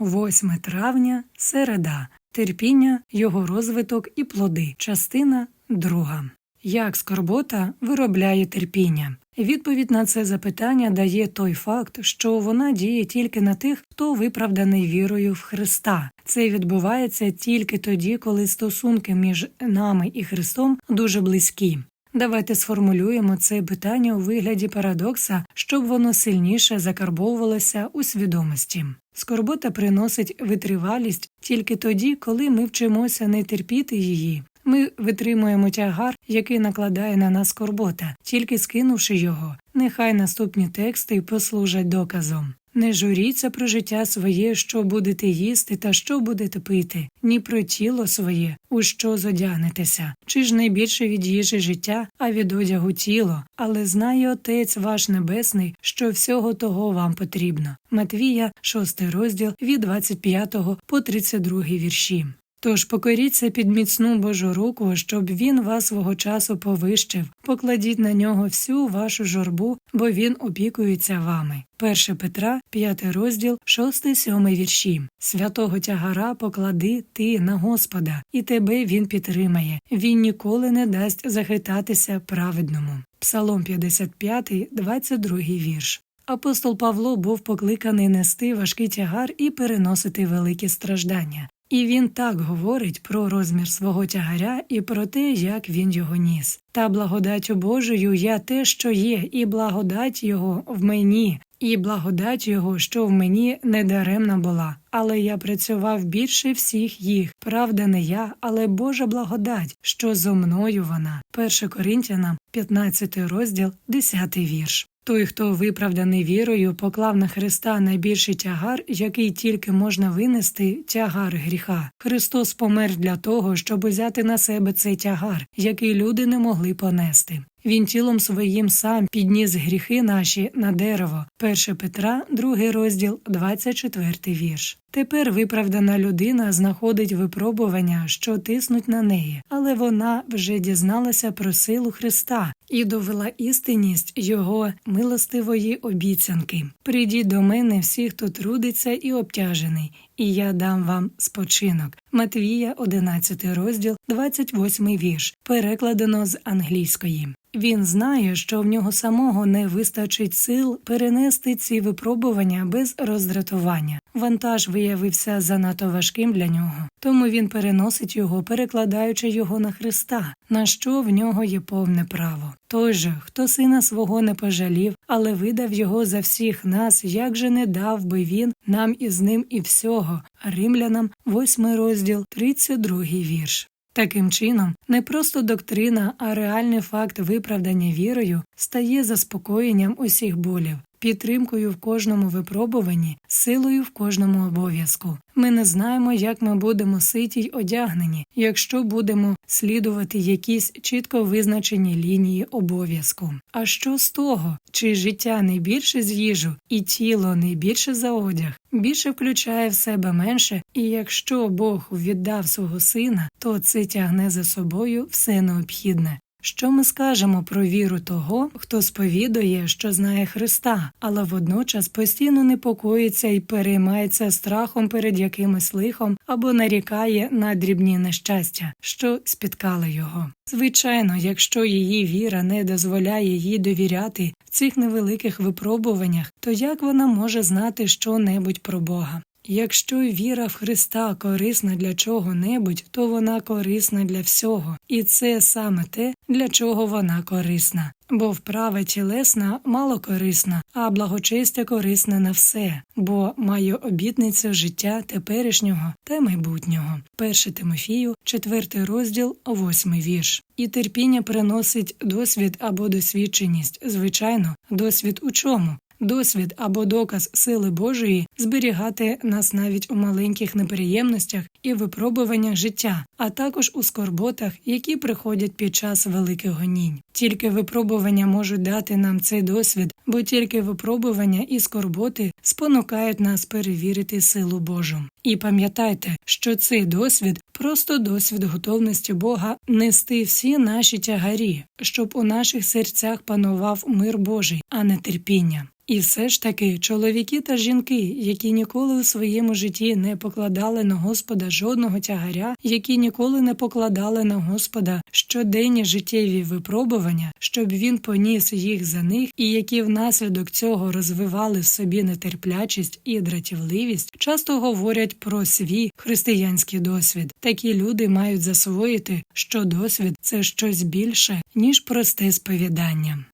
8 травня, середа, терпіння, його розвиток і плоди. Частина 2. Як скорбота виробляє терпіння? Відповідь на це запитання дає той факт, що вона діє тільки на тих, хто виправданий вірою в Христа. Це відбувається тільки тоді, коли стосунки між нами і Христом дуже близькі. Давайте сформулюємо це питання у вигляді парадокса, щоб воно сильніше закарбовувалося у свідомості. Скорбота приносить витривалість тільки тоді, коли ми вчимося не терпіти її. Ми витримуємо тягар, який накладає на нас скорбота, тільки скинувши його. Нехай наступні тексти послужать доказом. Не журіться про життя своє, що будете їсти та що будете пити, ні про тіло своє, у що зодягнетеся, чи ж найбільше від їжі життя, а від одягу тіло, але знає Отець ваш Небесний, що всього того вам потрібно. Матвія, 6 розділ від 25 по 32 вірші. Тож покоріться під міцну Божу руку, щоб він вас свого часу повищив, покладіть на нього всю вашу журбу, бо він опікується вами. 1 Петра, 5 розділ, 6-7 вірші. Святого тягара поклади ти на Господа, і тебе він підтримає. Він ніколи не дасть захитатися праведному. Псалом 55, 22 вірш. Апостол Павло був покликаний нести важкий тягар і переносити великі страждання. І він так говорить про розмір свого тягаря і про те, як він його ніс. Та благодаттю Божою я те, що є, і благодать його в мені, і благодать його, що в мені недаремна була. Але я працював більше всіх їх. Правда, не я, але Божа благодать, що зо мною вона. 1 Коринтянам, 15 розділ, 10 вірш. Той, хто виправданий вірою, поклав на Христа найбільший тягар, який тільки можна винести тягар гріха. Христос помер для того, щоб узяти на себе цей тягар, який люди не могли понести. Він тілом своїм сам підніс гріхи наші на дерево. 1 Петра, 2 розділ, 24 вірш. Тепер виправдана людина знаходить випробування, що тиснуть на неї, але вона вже дізналася про силу Христа і довела істинність його милостивої обіцянки. Прийдіть до мене всі, хто трудиться і обтяжений, і я дам вам спочинок. Матвія, 11 розділ, 28 вірш, перекладено з англійської. Він знає, що в нього самого не вистачить сил перенести ці випробування без роздратування. Вантаж виявився занадто важким для нього, тому він переносить його, перекладаючи його на Христа, на що в нього є повне право. Той же, хто сина свого не пожалів, але видав його за всіх нас, як же не дав би він нам із ним і всього. Римлянам, 8 розділ, 32 вірш. Таким чином, не просто доктрина, а реальний факт виправдання вірою стає заспокоєнням усіх болів, підтримкою в кожному випробуванні, силою в кожному обов'язку. Ми не знаємо, як ми будемо ситі й одягнені, якщо будемо слідувати якісь чітко визначені лінії обов'язку. А що з того, чи життя не більше з їжу, і тіло не більше за одяг, більше включає в себе менше, і якщо Бог віддав свого сина, то це тягне за собою все необхідне. Що ми скажемо про віру того, хто сповідує, що знає Христа, але водночас постійно непокоїться і переймається страхом перед якимось лихом або нарікає на дрібні нещастя, що спіткали його? Звичайно, якщо її віра не дозволяє їй довіряти в цих невеликих випробуваннях, то як вона може знати що-небудь про Бога? Якщо віра в Христа корисна для чого-небудь, то вона корисна для всього, і це саме те, для чого вона корисна. Бо вправа тілесна мало корисна, а благочестя корисне на все, бо має обітницю життя теперішнього та майбутнього. 1 Тимофію, 4 розділ, 8 вірш. І терпіння приносить досвід або досвідченість. Звичайно, досвід у чому? Досвід або доказ сили Божої зберігати нас навіть у маленьких неприємностях і випробуваннях життя, а також у скорботах, які приходять під час великих гонінь. Тільки випробування можуть дати нам цей досвід, бо тільки випробування і скорботи спонукають нас перевірити силу Божу. І пам'ятайте, що цей досвід просто досвід готовності Бога нести всі наші тягарі, щоб у наших серцях панував мир Божий, а не терпіння. І все ж таки, чоловіки та жінки, які ніколи у своєму житті не покладали на Господа жодного тягаря, які ніколи не покладали на Господа щоденні життєві випробування, щоб він поніс їх за них, і які внаслідок цього розвивали в собі нетерплячість і дратівливість, часто говорять про свій християнський досвід. Такі люди мають засвоїти, що досвід це щось більше ніж просте сповідання.